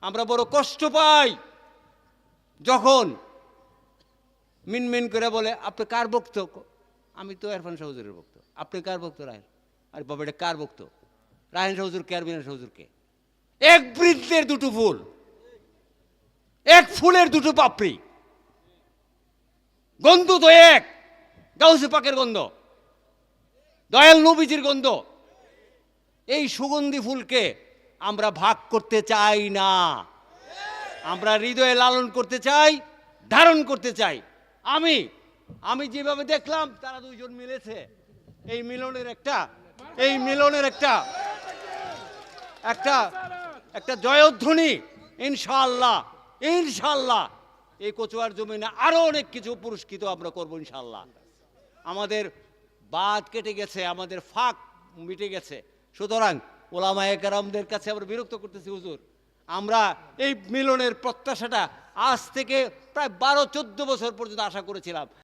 আমরা বড় কষ্ট পাই। যখন মিনমিন করে বলে, আপনি কার বক্ত আমি তো এরফান সৌজুরের বক্ত আপনি কার বক্ত রায়ন আরে বাবা কার বক্ত রায়ন সৌজুর কে আর মিনান কে? এক বৃদ্ধের দুটো ফুল। এক ফুলের দুটো পাপড়ি। গন্ধ তো এক। গাউসে পাকের গন্ধ। দয়াল নবীজির গন্ধ। এই সুগন্ধি ফুলকে আমরা ভাগ করতে চাই না। আমরা হৃদয়ে লালন করতে চাই, ধারণ করতে চাই। আমি আমি যেভাবে দেখলাম, তারা দুইজন মিলেছে। এই মিলনের একটা, এই মিলনের একটা একটা একটা জয়ধ্বনি ইনশাল্লাহ ইনশাল্লাহ এই কচুয়ার জমিনে আরও অনেক কিছু পুরস্কৃত আমরা করব ইনশাল্লাহ আমাদের বাদ কেটে গেছে, আমাদের ফাঁক মিটে গেছে। সুতরাং ওলামায়ে কারামদের কাছে আমরা বিরক্ত করতেছি, হুজুর। আমরা এই মিলনের প্রত্যাশাটা আজ থেকে প্রায় বারো, চোদ্দ বছর পর্যন্ত আশা করেছিলাম।